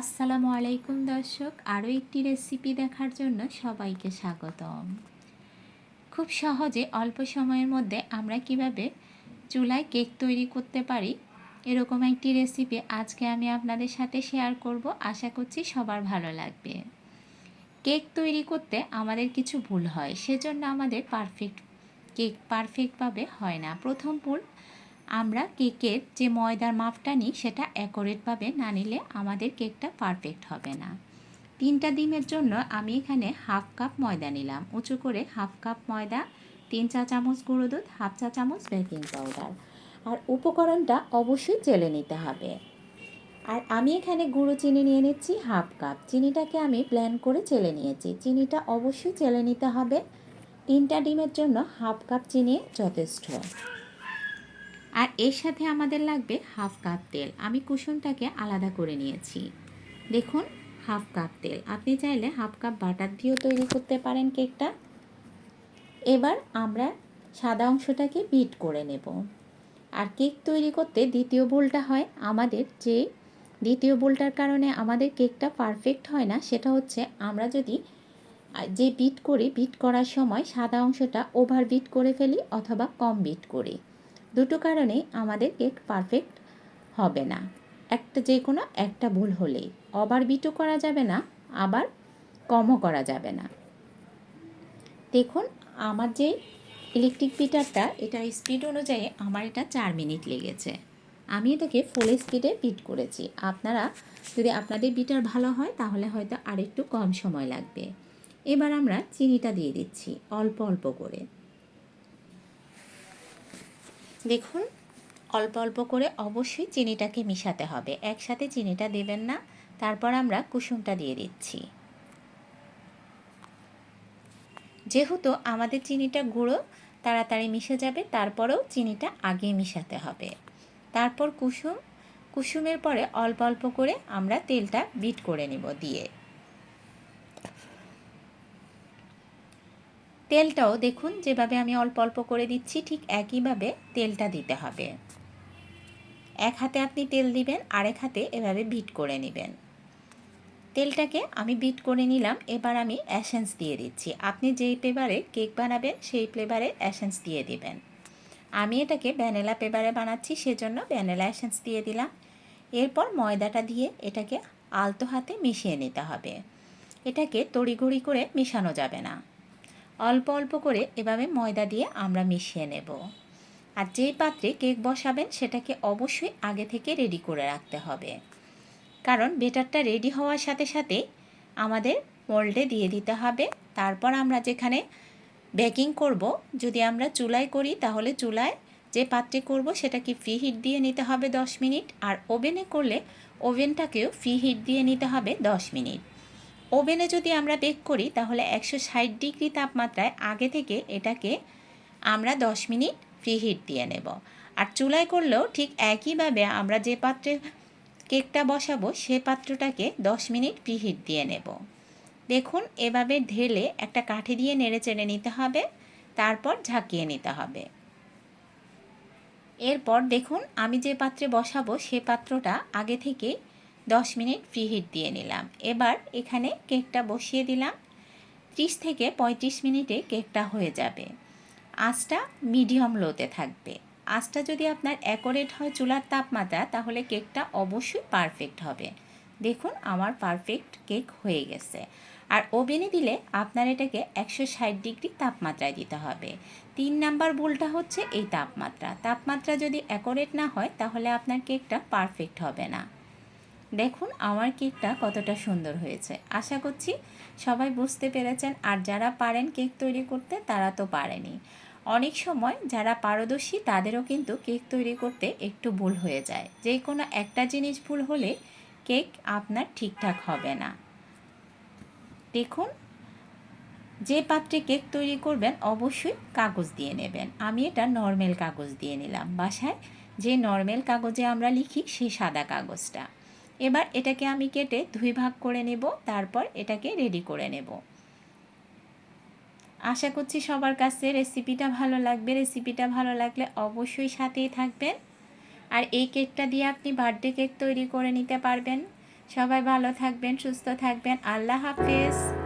আসসালামু আলাইকুম দর্শক, আরও একটি রেসিপি দেখার জন্য সবাইকে স্বাগতম। খুব সহজে অল্প সময়ের মধ্যে আমরা কীভাবে চুলায় কেক তৈরি করতে পারি, এরকম একটি রেসিপি আজকে আমি আপনাদের সাথে শেয়ার করব। আশা করছি সবার ভালো লাগবে। কেক তৈরি করতে আমাদের কিছু ভুল হয়, সেজন্য আমাদের পারফেক্ট কেক পারফেক্টভাবে হয় না। প্রথম ভুল আমরা কেকের যে ময়দার মাপটা নিই, সেটা অ্যাকোরেটভাবে না নিলে আমাদের কেকটা পারফেক্ট হবে না। তিনটা ডিমের জন্য আমি এখানে হাফ কাপ ময়দা নিলাম। উঁচু করে হাফ কাপ ময়দা, তিন চা চামচ গুঁড়ো দুধ হাফ চা চামচ বেকিং পাউডার আর উপকরণটা অবশ্যই চেলে নিতে হবে। আর আমি এখানে গুঁড়ো চিনি নিয়ে নিচ্ছি হাফ কাপ চিনিটাকে আমি প্ল্যান করে চেলে নিয়েছি। চিনিটা অবশ্যই চেলে নিতে হবে। তিনটা ডিমের জন্য হাফ কাপ চিনি যথেষ্ট। আর এর সাথে আমাদের লাগবে হাফ কাপ তেল। আমি কুসুমটাকে আলাদা করে নিয়েছি। দেখুন, হাফ কাপ তেল। আপনি চাইলে হাফ কাপ বাটার দিয়েও তৈরি করতে পারেন কেকটা। এবার আমরা সাদা অংশটাকে বিট করে নেব। আর কেক তৈরি করতে দ্বিতীয় বোলটা হয় আমাদের যে দ্বিতীয় বোলটার কারণে আমাদের কেকটা পারফেক্ট হয় না, সেটা হচ্ছে আমরা যদি যে বিট করি, বিট করার সময় সাদা অংশটা ওভার বিট করে ফেলি অথবা কম বিট করি। দুটো কারণেই আমাদের কেক পারফেক্ট হবে না। একটা যে কোনো, একটা ভুল হলেই। ওভার বিটও করা যাবে না, আবার কমও করা যাবে না। দেখুন, আমার যে ইলেকট্রিক বিটারটা এটা স্পিড অনুযায়ী আমার এটা চার মিনিট লেগেছে। আমি এটাকে ফুল স্পিডে বিট করেছি। আপনারা, যদি আপনাদের বিটার ভালো হয়, তাহলে হয়তো আরেকটু কম সময় লাগবে। এবার আমরা চিনিটা দিয়ে দিচ্ছি, অল্প অল্প করে। দেখুন, অল্প অল্প করে অবশ্যই চিনিটাকে মিশাতে হবে। একসাথে চিনিটা দেবেন না, তারপর আমরা কুসুমটা দিয়ে দিচ্ছি। যেহেতু আমাদের চিনিটা গুঁড়ো, তাড়াতাড়ি মিশে যাবে, তারপরেও চিনিটা আগে মিশাতে হবে। তারপর কুসুম, কুসুমের পরে অল্প অল্প করে আমরা তেলটা বিট করে নিব দিয়ে। তেলটাও দেখুন, যেভাবে আমি অল্প অল্প করে দিচ্ছি, ঠিক একইভাবে তেলটা দিতে হবে। এক হাতে আপনি তেল দিবেন, আরেক হাতে এভাবে বিট করে নেবেন। তেলটাকে আমি বিট করে নিলাম, এবার আমি অ্যাসেন্স দিয়ে দিচ্ছি। আপনি যেই পেপারে কেক বানাবেন, সেই ফ্লেভারে অ্যাসেন্স দিয়ে দিবেন। আমি এটাকে ভ্যানিলা পেপারে বানাচ্ছি, সেজন্য ভ্যানিলা অ্যাসেন্স দিয়ে দিলাম। এরপর ময়দাটা দিয়ে এটাকে আলতো হাতে মিশিয়ে নিতে হবে। এটাকে তড়িঘড়ি করে মেশানো যাবে না। অল্প অল্প করে এভাবে ময়দা দিয়ে আমরা মিশিয়ে নেব। আর যেই পাত্রে কেক বসাবেন সেটাকে অবশ্যই আগে থেকে রেডি করে রাখতে হবে। কারণ বেটারটা রেডি হওয়ার সাথে সাথে আমাদের মোল্ডে দিয়ে দিতে হবে। তারপর আমরা যেখানে বেকিং করব, যদি আমরা চুলায় করি তাহলে চুলায় যে পাত্রে করব সেটাকে ফ্রি হিট দিয়ে নিতে হবে দশ মিনিট। আর ওভেনে করলে ওভেনটাকেও ফ্রি হিট দিয়ে নিতে হবে দশ মিনিট। ওভেনে যদি আমরা বেক করি, তাহলে একশো ষাট ডিগ্রি তাপমাত্রায় আগে থেকে এটাকে আমরা দশ মিনিট ফ্রি হিট দিয়ে নেব। আর চুলায় করলেও ঠিক একইভাবে আমরা যে পাত্রে কেকটা বসাবো, সে পাত্রটাকে দশ মিনিট ফ্রি হিট দিয়ে নেব। দেখুন, এভাবে ঢেলে একটা কাঠি দিয়ে নেড়ে চেড়ে নিতে হবে, তারপর ঝাঁকিয়ে নিতে হবে। এরপর দেখুন, আমি যে পাত্রে বসাবো, সে পাত্রটা আগে থেকে দশ মিনিট ফ্রি হিট দিয়ে নিলাম। এবার এখানে কেকটা বসিয়ে দিলাম। ত্রিশ থেকে পঁয়ত্রিশ মিনিটে কেকটা হয়ে যাবে। আঁচটা মিডিয়াম লোতে থাকবে। আঁচটা যদি আপনার অ্যাকোরেট হয় চুলার তাপমাত্রা, তাহলে কেকটা অবশ্যই পারফেক্ট হবে। দেখুন আমার পারফেক্ট কেক হয়ে গেছে। আর ওভেনে দিলে আপনার এটাকে একশো ষাট ডিগ্রি তাপমাত্রায় দিতে হবে। তিন নাম্বার ভুলটা হচ্ছে এই তাপমাত্রা। তাপমাত্রা যদি অ্যাকোরেট না হয়, তাহলে আপনার কেকটা পারফেক্ট হবে না। দেখুন আমার কেকটা কতটা সুন্দর হয়েছে। আশা করছি সবাই বুঝতে পেরেছেন, আর যারা পারেন কেক তৈরি করতে, তারা তো পারেনি। অনেক সময় যারা পারদর্শী, তাদেরও কিন্তু কেক তৈরি করতে একটু ভুল হয়ে যায়। যে কোনো একটা জিনিস ভুল হলে কেক আপনার ঠিকঠাক হবে না। দেখুন, যে পাত্রে কেক তৈরি করবেন, অবশ্যই কাগজ দিয়ে নেবেন। আমি এটা নর্মাল কাগজ দিয়ে নিলাম। বাসায় যে নর্মাল কাগজে আমরা লিখি সেই সাদা কাগজটা। এবার এটাকে আমি কেটে দুই ভাগ করে নেব, তারপর এটাকে রেডি করে নেব। আশা করছি সবার কাছে রেসিপিটা ভালো লাগবে। রেসিপিটা ভালো লাগলে অবশ্যই সাথেই থাকবেন। আর এই কেকটা দিয়ে আপনি বার্থডে কেক তৈরি করে নিতে পারবেন। সবাই ভালো থাকবেন, সুস্থ থাকবেন। আল্লাহ হাফিজ।